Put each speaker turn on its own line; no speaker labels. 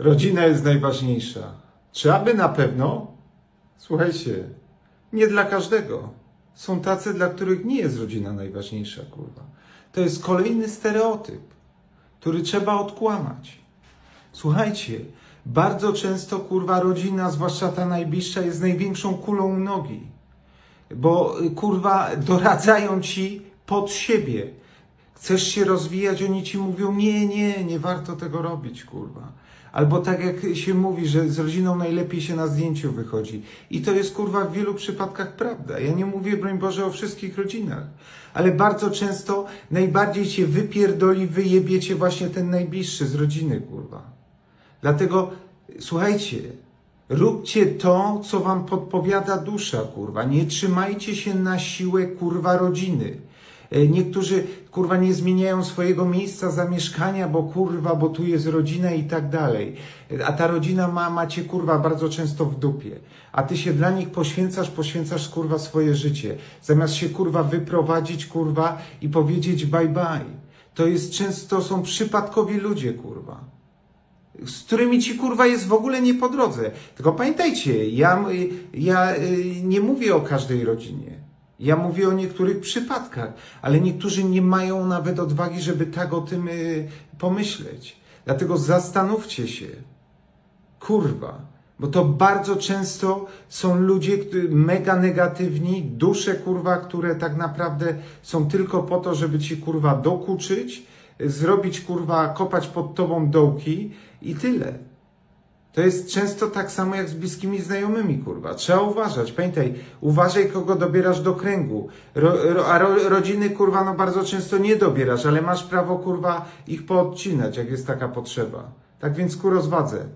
Rodzina jest najważniejsza. Czy aby na pewno? Słuchajcie, nie dla każdego. Są tacy, dla których nie jest rodzina najważniejsza, kurwa. To jest kolejny stereotyp, który trzeba odkłamać. Słuchajcie, bardzo często, kurwa, rodzina, zwłaszcza ta najbliższa, jest największą kulą u nogi. Bo, y, kurwa, doradzają ci pod siebie. Chcesz się rozwijać, oni ci mówią, nie, nie, nie warto tego robić, kurwa. Albo tak jak się mówi, że z rodziną najlepiej się na zdjęciu wychodzi. I to jest, kurwa, w wielu przypadkach prawda. Ja nie mówię, broń Boże, o wszystkich rodzinach. Ale bardzo często najbardziej cię wypierdoli, wyjebiecie właśnie ten najbliższy z rodziny, kurwa. Dlatego, słuchajcie, róbcie to, co wam podpowiada dusza, kurwa. Nie trzymajcie się na siłę, kurwa, rodziny. E, Niektórzy, kurwa, nie zmieniają swojego miejsca zamieszkania, bo kurwa, bo tu jest rodzina i tak dalej. E, A ta rodzina ma, macie, kurwa, bardzo często w dupie. A ty się dla nich poświęcasz, poświęcasz, kurwa, swoje życie. Zamiast się, kurwa, wyprowadzić, kurwa, i powiedzieć bye bye. To jest często, są przypadkowi ludzie, kurwa z którymi ci kurwa jest w ogóle nie po drodze. Tylko pamiętajcie, ja, ja y, nie mówię o każdej rodzinie. Ja mówię o niektórych przypadkach, ale niektórzy nie mają nawet odwagi, żeby tak o tym y, pomyśleć. Dlatego zastanówcie się, kurwa, bo to bardzo często są ludzie mega negatywni, dusze kurwa, które tak naprawdę są tylko po to, żeby ci kurwa dokuczyć, y, zrobić kurwa, kopać pod tobą dołki i tyle. To jest często tak samo jak z bliskimi znajomymi, kurwa. Trzeba uważać. Pamiętaj, uważaj, kogo dobierasz do kręgu. Ro, ro, a ro, rodziny, kurwa, no bardzo często nie dobierasz, ale masz prawo, kurwa, ich poodcinać, jak jest taka potrzeba. Tak więc ku rozwadze.